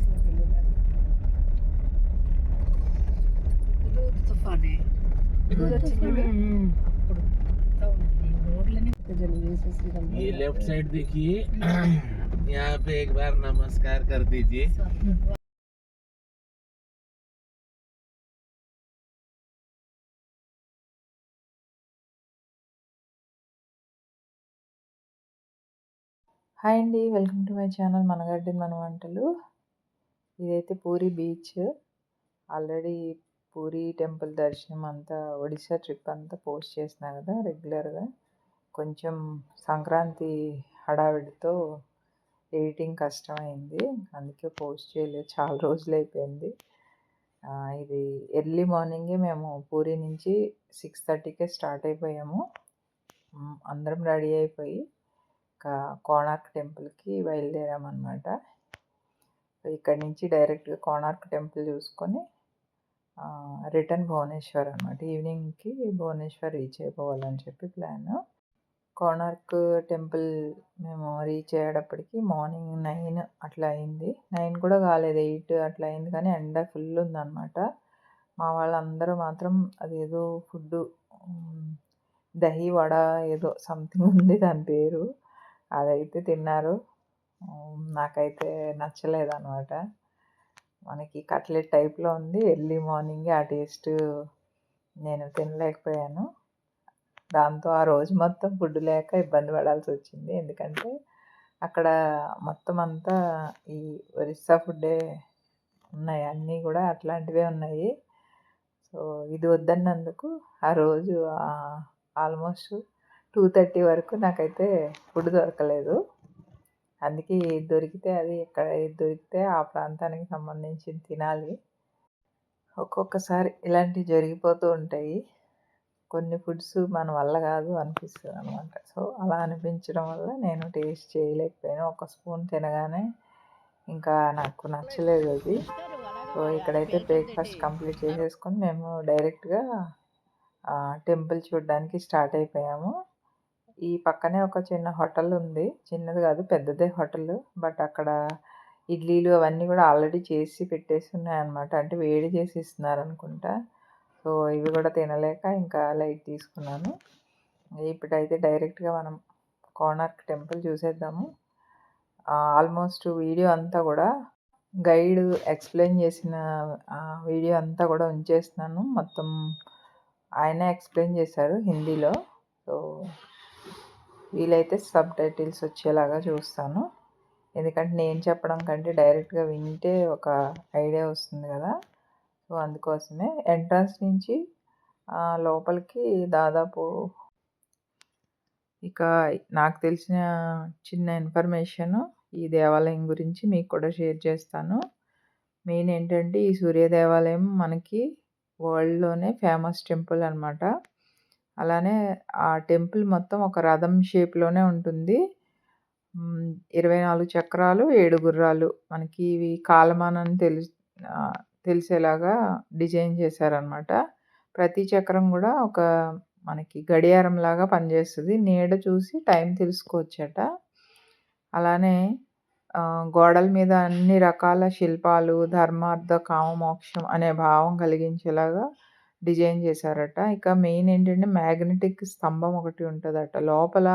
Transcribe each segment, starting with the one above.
బాక్స్లోకి వెళ్ళారు Hudhud తుఫానే Hudhud వచ్చింది చూడు. అప్పుడు అంతా ఉంది. ఈ రోడ్లన్నీ జల్లి చేసేసి ఇదంతా ये लेफ्ट साइड देखिए यहाँ पे एक बार नमस्कार कर दीजिए స్వర్గం. హాయ్ అండి వెల్కమ్ టు మై ఛానల్ మన గార్డెన్ మన వంటలు ఇదైతే Puri beach. Already Puri temple దర్శనం అంతా ఒడిశా ట్రిప్ అంతా పోస్ట్ చేసిన కదా రెగ్యులర్గా. కొంచెం సంక్రాంతి హడావిడితో ఎడిటింగ్ కష్టమైంది. అందుకే పోస్ట్ చేయలేదు. చాలా రోజులు అయిపోయింది. ఇది ఎర్లీ మార్నింగే మేము పూరి నుంచి సిక్స్ థర్టీకే స్టార్ట్ అయిపోయాము. అందరం రెడీ అయిపోయి ఇంకా కోణార్క్ టెంపుల్కి బయలుదేరామన్నమాట. ఇక్కడ నుంచి డైరెక్ట్గా కోణార్క్ టెంపుల్ చూసుకొని రిటర్న్ భువనేశ్వర్ అనమాట ఈవినింగ్కి భువనేశ్వర్ రీచ్ అయిపోవాలని చెప్పి ప్లాన్. కోణార్క్ టెంపుల్ మేము రీచ్ అయ్యేటప్పటికి మార్నింగ్ నైన్ అట్లా అయింది. నైన్ కూడా కాలేదు ఎయిట్ అట్లా అయింది కానీ ఎండ ఫుల్ ఉందన్నమాట. మా వాళ్ళందరూ మాత్రం అదేదో ఫుడ్ దహి వడ ఏదో సంథింగ్ ఉంది దాని పేరు. అదైతే తిన్నారు. నాకైతే నచ్చలేదు అనమాట మనకి కట్లెట్ టైప్లో ఉంది. ఎర్లీ మార్నింగ్ ఆ టేస్ట్ నేను తినలేకపోయాను. దాంతో ఆ రోజు మొత్తం ఫుడ్ లేక ఇబ్బంది పడాల్సి వచ్చింది. ఎందుకంటే అక్కడ మొత్తం అంతా ఈ ఒరిస్సా ఫుడ్డే ఉన్నాయి. అన్నీ కూడా అట్లాంటివే ఉన్నాయి. సో ఇది వద్దన్నందుకు ఆ రోజు ఆల్మోస్ట్ టూ థర్టీ వరకు నాకైతే ఫుడ్ దొరకలేదు. అందుకే ఏది దొరికితే అది ఎక్కడ ఏది దొరికితే ఆ ప్రాంతానికి సంబంధించి తినాలి. ఒక్కొక్కసారి ఇలాంటివి జరిగిపోతూ ఉంటాయి. కొన్ని ఫుడ్స్ మన వల్ల కాదు అనిపిస్తుంది అనమాట సో అలా అనిపించడం వల్ల నేను టేస్ట్ చేయలేకపోయాను. ఒక స్పూన్ తినగానే ఇంకా నాకు నచ్చలేదు అది. సో ఇక్కడైతే బ్రేక్ఫాస్ట్ కంప్లీట్ చేసేసుకొని మేము డైరెక్ట్గా టెంపుల్ చూడడానికి స్టార్ట్ అయిపోయాము. ఈ పక్కనే ఒక చిన్న హోటల్ ఉంది. చిన్నది కాదు పెద్దదే హోటల్. బట్ అక్కడ ఇడ్లీలు అవన్నీ కూడా ఆల్రెడీ చేసి పెట్టేసి ఉన్నాయన్నమాట అంటే వేడి చేసి ఇస్తున్నారు అనుకుంటా సో ఇవి కూడా తినలేక ఇంకా లైట్ తీసుకున్నాను. ఇప్పుడైతే డైరెక్ట్గా మనం కోనార్క్ టెంపుల్ చూసేద్దాము. ఆల్మోస్ట్ వీడియో అంతా కూడా గైడ్ ఎక్స్ప్లెయిన్ చేసిన వీడియో అంతా కూడా ఉంచేస్తున్నాను. మొత్తం ఆయనే ఎక్స్ప్లెయిన్ చేశారు హిందీలో. సో వీలైతే సబ్ టైటిల్స్ వచ్చేలాగా చూస్తాను. ఎందుకంటే నేను చెప్పడం కంటే డైరెక్ట్గా వింటే ఒక ఐడియా వస్తుంది కదా. సో అందుకోసమే ఎంట్రన్స్ నుంచి లోపలికి దాదాపు ఇక నాకు తెలిసిన చిన్న ఇన్ఫర్మేషన్ ఈ దేవాలయం గురించి మీకు కూడా షేర్ చేస్తాను. మెయిన్ ఏంటంటే ఈ సూర్య దేవాలయం మనకి వరల్డ్లోనే ఫేమస్ టెంపుల్ అనమాట అలానే ఆ టెంపుల్ మొత్తం ఒక రథం షేప్లోనే ఉంటుంది. ఇరవై నాలుగు చక్రాలు ఏడు గుర్రాలు. మనకి ఇవి కాలమానని తెలు తెలిసేలాగా డిజైన్ చేశారనమాట ప్రతి చక్రం కూడా ఒక మనకి గడియారం లాగా పనిచేస్తుంది. నీడ చూసి టైం తెలుసుకోవచ్చట. అలానే గోడల మీద అన్ని రకాల శిల్పాలు ధర్మార్థ కామ మోక్షం అనే భావం కలిగించేలాగా డిజైన్ చేశారట. ఇక మెయిన్ ఏంటంటే మ్యాగ్నెటిక్ స్తంభం ఒకటి ఉంటుందట. లోపల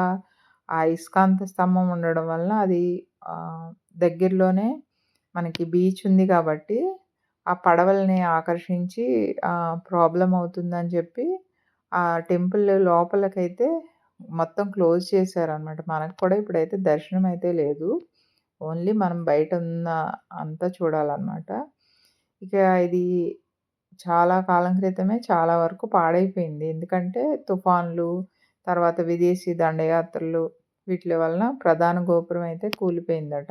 ఆ ఇస్కాంత స్తంభం ఉండడం వలన అది దగ్గరలోనే మనకి బీచ్ ఉంది కాబట్టి ఆ పడవల్ని ఆకర్షించి ప్రాబ్లం అవుతుందని చెప్పి ఆ టెంపుల్ లోపలకైతే మొత్తం క్లోజ్ చేశారనమాట మనకు కూడా ఇప్పుడైతే దర్శనం అయితే లేదు. ఓన్లీ మనం బయట ఉన్న అంతా చూడాలన్నమాట. ఇక ఇది చాలా కాలం క్రితమే చాలా వరకు పాడైపోయింది. ఎందుకంటే తుఫాన్లు తర్వాత విదేశీ దండయాత్రలు వీటి వలన ప్రధాన గోపురం అయితే కూలిపోయిందట.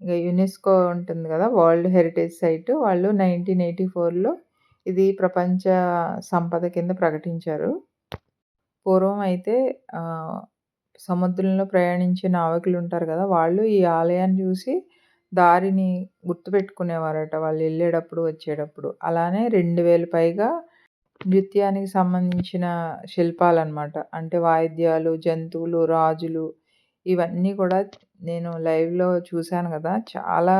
ఇక యునెస్కో ఉంటుంది కదా వరల్డ్ హెరిటేజ్ సైట్ వాళ్ళు నైన్టీన్ ఎయిటీ ఫోర్లో ఇది ప్రపంచ సంపద కింద ప్రకటించారు. పూర్వం అయితే సముద్రంలో ప్రయాణించే నావికులు ఉంటారు కదా వాళ్ళు ఈ ఆలయాన్ని చూసి దారిని గుర్తుపెట్టుకునేవారట. వాళ్ళు వెళ్ళేటప్పుడు వచ్చేటప్పుడు. అలానే రెండు వేలు పైగా నృత్యానికి సంబంధించిన శిల్పాలన్నమాట. అంటే వాయిద్యాలు జంతువులు రాజులు ఇవన్నీ కూడా నేను లైవ్లో చూశాను కదా. చాలా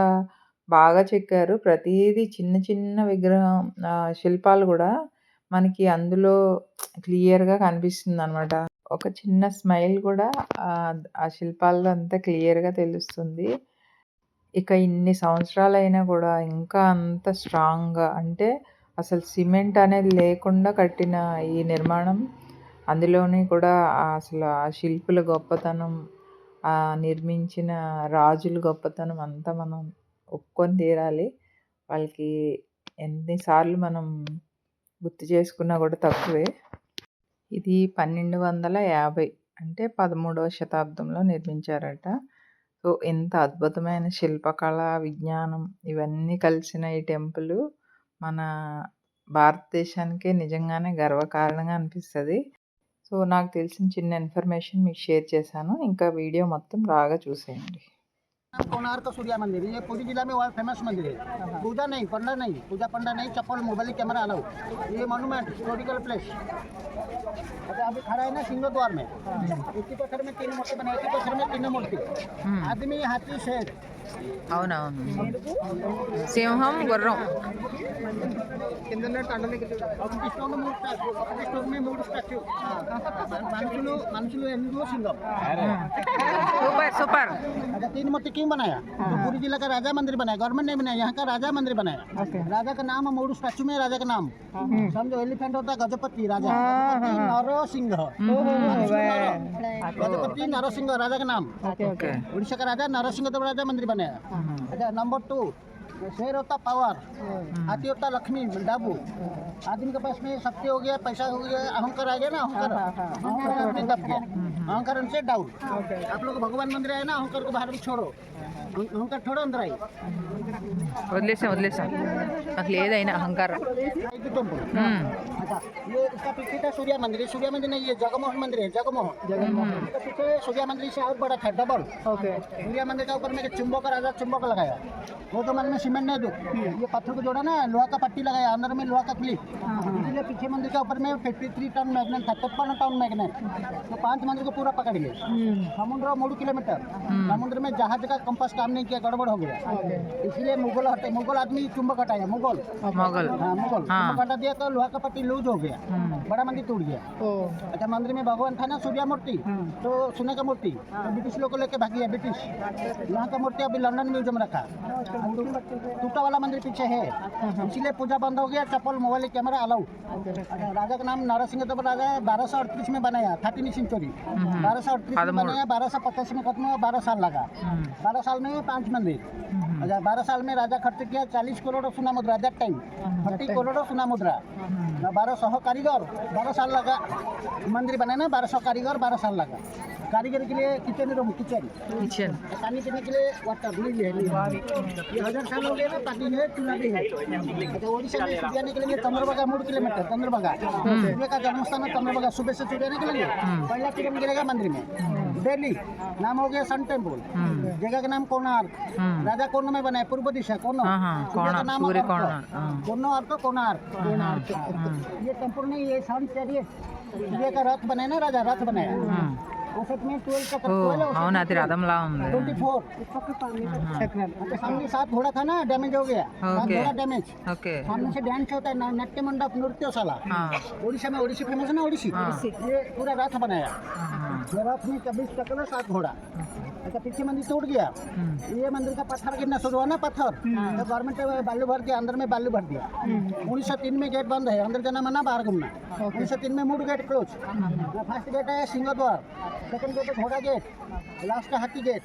బాగా చెక్కారు. ప్రతిదీ చిన్న చిన్న విగ్రహం శిల్పాలు కూడా మనకి అందులో క్లియర్‌గా కనిపిస్తుంది అనమాట ఒక చిన్న స్మైల్ కూడా ఆ శిల్పాల్లో అంతా క్లియర్‌గా తెలుస్తుంది. ఇక ఇన్ని సంవత్సరాలైనా కూడా ఇంకా అంత స్ట్రాంగ్‌గా అంటే అసలు సిమెంట్ అనేది లేకుండా కట్టిన ఈ నిర్మాణం అందులోని కూడా అసలు ఆ శిల్పుల గొప్పతనం, ఆ నిర్మించిన రాజుల గొప్పతనం అంతా మనం ఒప్పుకొని తీరాలి. వాళ్ళకి ఎన్నిసార్లు మనం గుర్తు చేసుకున్నా కూడా తక్కువే. ఇది 1250 అంటే 13వ శతాబ్దంలో నిర్మించారట. సో, ఇంత అద్భుతమైన శిల్పకళ, విజ్ఞానం ఇవన్నీ కలిసిన ఈ టెంపులు మన భారతదేశానికే నిజంగానే గర్వకారణంగా అనిపిస్తుంది సో, నాకు తెలిసిన చిన్న ఇన్ఫర్మేషన్ మీకు షేర్ చేశాను. ఇంకా వీడియో మొత్తం రాగా చూసేయండి. कोणार्क सूर्या मंदिर ये पूरी जिला में वर्ल्ड फ़ेमस मंदिर है। पूजा नहीं पंडा नहीं पूजा पंडा नहीं चप्पल मोबाइल कैमरा अलाउ ये मॉन्यूमेंट हिस्टोरिकल प्लेस अच्छा अभी खड़ा है ना सिंह द्वार में इसी पत्थर में तीन मूर्ति बनाई थी पत्थर में तीन मूर्ति। आदमी हाथी शेर। అవునవును. సింహం, గుర్రం. ఒకటి స్టోన్ మూడు స్టాచ్యూ ఒకటి స్టోన్ में మూడు స్టాచ్యూ మనుషులు మనుషులు ఎందుకు సింగం సూపర్ సూపర్. अच्छा तीन मूर्ति क्यों बनाया तो पूरी जिला का राजा मंदिर बनाया गवर्नमेंट ने बनाया यहाँ का राजा मंदिर बनाया राजा का नाम है मोड़ू स्टैचू में राजा का नाम समझो एलिफेंट होता है गजपति राजा गजपति नरो सिंह गजपति नरो सिंह राजा का नाम ఓకే. उड़ीसा का राजा नरो सिंह तो राजा मंदिर बनाया अच्छा नंबर टू शेर होता पावर हाथी होता लक्ष्मी डाबू आदमी के पास में शक्ति हो गया पैसा हो गया अहंकार आ गया ना अहंकार अहंकार आदमी दब गया अहंकार से डाउन आप लोग भगवान मंदिर आए ना अहंकार को बाहर भी छोड़ो अहंकार छोड़ो अंदर आई వదిలేసాం వదిలేసాం అసలు ఏదైనా అహంకారం आई टेम्पल మ్మ్. अच्छा ये इसका पीछे था सूर्य मंदिर। सूर्य मंदिर नहीं ये जगमोहन मंदिर है जगमोहन। जगमोहन। पीछे सूर्य मंदिर से और बड़ा था डबल ओके। सूर्य मंदिर का ऊपर मैंने चुंबक और आज़ाद चुंबक लगाया। वो तो मैंने सीमेंट नहीं दो हम्म। ये पत्थर को जोड़ा ना लोहा का पट्टी लगाया अंदर में लोहा का क्लिप। हाँ, हाँ। इसलिए पीछे मंदिर के ऊपर में फिफ्टी थ्री टन मैगनेट था छप्पन टन मैग्नेट तो पाँच मंदिर को पूरा पकड़ लिए। हम्म। समुद्र मूड किलोमीटर। हम्म। समुद्र में जहाज़ का कंपास काम नहीं किया गड़बड़ हो गया। इसलिए मुगल हटे मुगल आदमी चुंबक हटाया मुगल। मुगल। हाँ मुगल। हाँ। हटा दिया तो लोहा का पट्टी लूज हो गया। बड़ा मंदिर टूट गया। अच्छा मंदिर में भगवान था ना सूर्य मूर्ति तो सोने का मूर्ति तो ब्रिटिश लोग को लेके भाग गया ब्रिटिश। यहाँ का मूर्ति अभी लंदन म्यूज़ियम रखा। टूटा वाला मंदिर पीछे है। इसीलिए पूजा बंद हो गया चप्पल मोबाइल कैमरा अलाउ। अच्छा, राजा का नाम नारासिंह तो राजा है बारह सौ अड़तीस में बनाया थर्टीन सेंचुरी बारह सौ अड़तीस में बनाया बारह सौ पचासी में खत्म हुआ बारह साल लगा। बारह साल में पाँच मंदिर। अच्छा बारह साल में राजा खर्च किया चालीस करोड़ सोना मुद्रा दैट टाइम थर्टी करोड़ सोना मुद्रा बारह सौ कारीगर बारह साल लगा मंदिर बनाए ना बारह सौ कारीगर बारह साल लगा कारीगरी के लिए किचन रूम किचन किचन पानी पीने के लिए वाटर बिल ले ये हज़ार साल हो गए ना पानी है चूल्हा भी है। अच्छा ओडिशा में सूर्याने के लिए चंद्रभागा मूड किलोमीटर चंद्रभागा सूर्य का जन्म स्थान चंद्रभागा सुबह से तो सूर्याने के लिए। पहला किलोमीटर गिरेगा मंदिर में। दिल्ली नाम हो गया सन टेंपल। जगह का नाम कोणार्क। राजा कोण में बनाया पूर्व दिशा कोण? का नाम कोण और तो कोणार्क। ये टेंपल नहीं ये सन चलिए ये का रथ बनाया ना राजा रथ बनाया औसत में ट्वेल्व का ఓ ट्वेल्व అవును అది రథంలా ఉంది ट्वेंटी फोर सामने सात घोड़ा था ना डैमेज हो गया सात ओके। घोड़ा डैमेज ఓకే सामने से डांस होता है ना- नाट्य मंडप नृत्यशाला हाँ उड़ीसा में उड़ीसी फेमस है ना उड़ीसी ये पूरा रथ बनाया हाँ, ये रथ में चौबीस टकला सात घोड़ा अच्छा पीछे मंदिर टूट गया। ये मंदिर का पत्थर गिरना शुरू हुआ ना पत्थर। तो गवर्नमेंट ने बालू भर दिया अंदर में बालू भर दिया। उन्नीस सौ तीन में गेट बंद है अंदर जाना मना बाहर घूमना। उन्नीस सौ तीन में मूड गेट क्लोज फ़र्स्ट गेट है सिंह द्वार सेकंड गेट है घोड़ा गेट लास्ट का हाथी गेट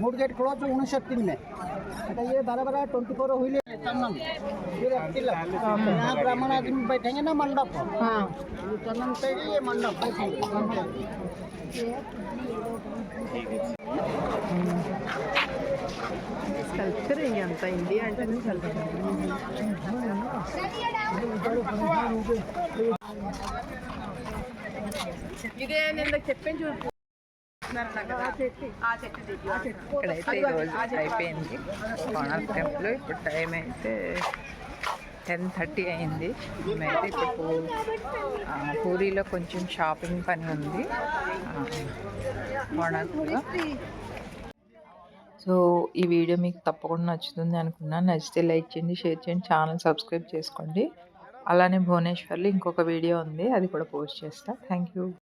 मूड गेट क्लोज उन्नीस सौ तीन में। अच्छा ये बारह बारह ट्वेंटी फोर हुई चंदन। फिर तिलक यहाँ ब्राह्मण आदमी बैठेंगे ना मंडप ये चंदन पे ये मंडप। बैठेंगे కల్చర్ ఇంకంత ఇండియా అంటే కల్చర్. ఇదే నేను చెప్పాను చూడు. ఇక్కడైతే ఈరోజు అయిపోయింది. కోణార్క్ టెంపుల్. ఇప్పుడు టైం అయితే టెన్ థర్టీ అయింది. మేమైతే ఇప్పుడు పూరిలో పూరీలో కొంచెం షాపింగ్ పని ఉంది. సో ఈ వీడియో మీకు తప్పకుండా నచ్చుతుంది అనుకున్నాను నచ్చితే లైక్ చేయండి షేర్ చేయండి ఛానల్ సబ్స్క్రైబ్ చేసుకోండి. అలానే భువనేశ్వర్లో ఇంకొక వీడియో ఉంది అది కూడా పోస్ట్ చేస్తా. Thank you.